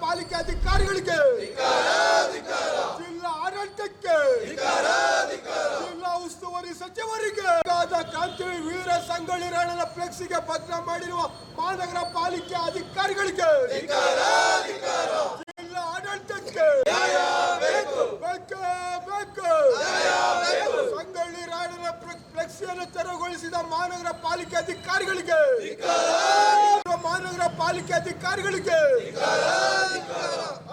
ಪಾಲಿಕೆ ಅಧಿಕಾರಿಗಳಿಗೆ. ಜಿಲ್ಲಾ ಆಡಳಿತಕ್ಕೆ. ಜಿಲ್ಲಾ ಉಸ್ತುವಾರಿ ಸಚಿವರಿಗೆ. ಕಾಂತಿ ವೀರ ಸಂಗೊಳ್ಳಿ ರಾಯಣ್ಣನ ಫ್ಲೆಕ್ಸಿಗೆ ಪತ್ರ ಮಾಡಿರುವ ಮಹಾನಗರ ಪಾಲಿಕೆ ಅಧಿಕಾರಿಗಳಿಗೆ ಜಿಲ್ಲಾ ಆಡಳಿತಕ್ಕೆ ಬೇಕೇ ಬೇಕು ಸಂಗೊಳ್ಳಿ ರಾಯಣ್ಣನ ಫ್ಲೆಕ್- ಫ್ಲೆಕ್ಸಿಯನ್ನು ತೆರವುಗೊಳಿಸಿದ ಮಹಾನಗರ ಪಾಲಿಕೆ ಅಧಿಕಾರಿಗಳಿಗೆ. ಮಹಾನಗರ ಪಾಲಿಕೆ ಅಧಿಕಾರಿಗಳಿಗೆ.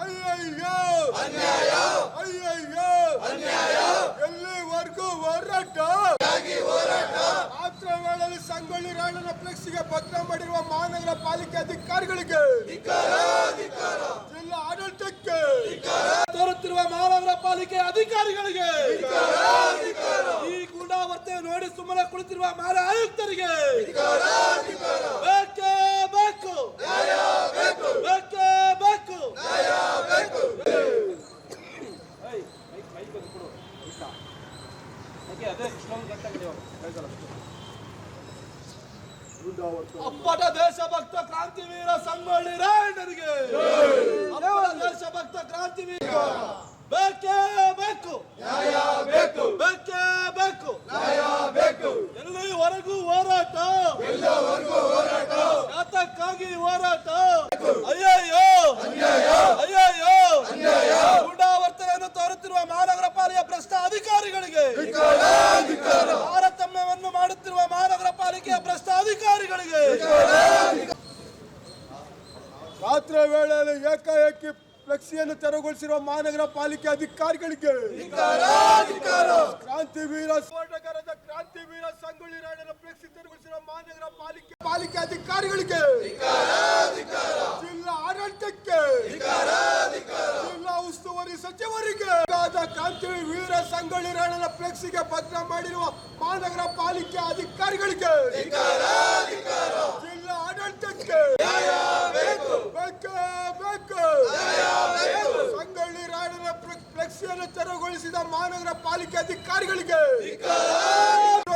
ಅಯ್ಯಯ್ಯೋ ಅಯ್ಯಯ್ಯೋ ಎಲ್ಲಿವರೆಗೂ ಹೋರಾಟ. ಮಾತ್ರ ವೇಳೆಯಲ್ಲಿ ಸಂಗೊಳ್ಳಿ ರಾಯಣ್ಣನ ಫ್ಲೆಕ್ಸ್ಗೆ ಭದ್ರ ಮಾಡಿರುವ ಮಹಾನಗರ ಪಾಲಿಕೆ ಅಧಿಕಾರಿಗಳಿಗೆ. ಜಿಲ್ಲಾ ಆಡಳಿತಕ್ಕೆ. ತರುತ್ತಿರುವ ಮಹಾನಗರ ಪಾಲಿಕೆ ಅಧಿಕಾರಿಗಳಿಗೆ. ನೋಡಿ ಸುಮ್ಮನೆ ಕುಳಿತಿರುವ ಮಾರ ಆಯುಕ್ತರಿಗೆ. ಬೇಕೇ ಬೇಕು. ಬೇಕೇ ಬೇಕು. ಅಪ್ಪಟ ದೇಶಭಕ್ತ ಕ್ರಾಂತಿವೀರ ಸಂಗೊಳ್ಳಿ ರಾಯಣ್ಣರಿಗೆ ದೇಶಭಕ್ತ ಕ್ರಾಂತಿವೀರ. ಬೇಕು ಬೇಕು ಬೇಕೇ ಬೇಕು ಬೇಕು ಎಲ್ಲಿವರೆಗೂ ಹೋರಾಟ ಯಾತಕ್ಕಾಗಿ ಹೋರಾಟ ಅಯ್ಯಯ್ಯೋ ಅಯ್ಯಯ್ಯೋ ಗೂಂಡಾವರ್ತನೆಯನ್ನು ತೋರುತ್ತಿರುವ ಮಹಾನಗರ ಪಾಲಿಕೆ ಭ್ರಷ್ಟ ಅಧಿಕಾರಿಗಳಿಗೆ ತಾರತಮ್ಯವನ್ನು ಮಾಡುತ್ತಿರುವ ಮಹಾನಗರ ಪಾಲಿಕೆಯ ಭ್ರಷ್ಟ ಅಧಿಕಾರಿಗಳಿಗೆ ರಾತ್ರಿ ವೇಳೆಯಲ್ಲಿ ಏಕಾಏಕಿ ಫ್ಲೆಕ್ಸಿಯನ್ನು ತೆರವುಗೊಳಿಸಿರುವ ಮಹಾನಗರ ಪಾಲಿಕೆ ಅಧಿಕಾರಿಗಳಿಗೆ ಕ್ರಾಂತಿವೀರ ಕ್ರಾಂತಿ ಕ್ರಾಂತಿವೀರ ಸಂಗೊಳ್ಳಿ ರಾಯಣ್ಣನ ಫ್ಲೆಕ್ಸಿ ತೆರವುಗೊಳಿಸಿರುವ ಮಹಾನಗರ ಪಾಲಿಕೆ ಪಾಲಿಕೆ ಅಧಿಕಾರಿಗಳಿಗೆ ಜಿಲ್ಲಾ ಆಡಳಿತಕ್ಕೆ ಜಿಲ್ಲಾ ಉಸ್ತುವಾರಿ ಸಚಿವರಿಗೆ ಕ್ರಾಂತಿವೀರ ಸಂಗೊಳ್ಳಿ ರಾಯಣ್ಣನ ಫ್ಲೆಕ್ಸಿಗೆ ಭದ್ರ ಮಾಡಿರುವ ಮಹಾನಗರ ಪಾಲಿಕೆ ಅಧಿಕಾರಿಗಳಿಗೆ ಜಿಲ್ಲಾ ಆಡಳಿತಕ್ಕೆ ಬೇಕೇ ಬೇಕು ಸಂಗೊಳ್ಳಿ ರಾಯಣ್ಣನ ತೆರವುಗೊಳಿಸಿದ ಮಹಾನಗರ ಪಾಲಿಕೆ ಅಧಿಕಾರಿಗಳಿಗೆ.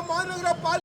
ಮಹಾನಗರ ಪಾಲಿಕೆ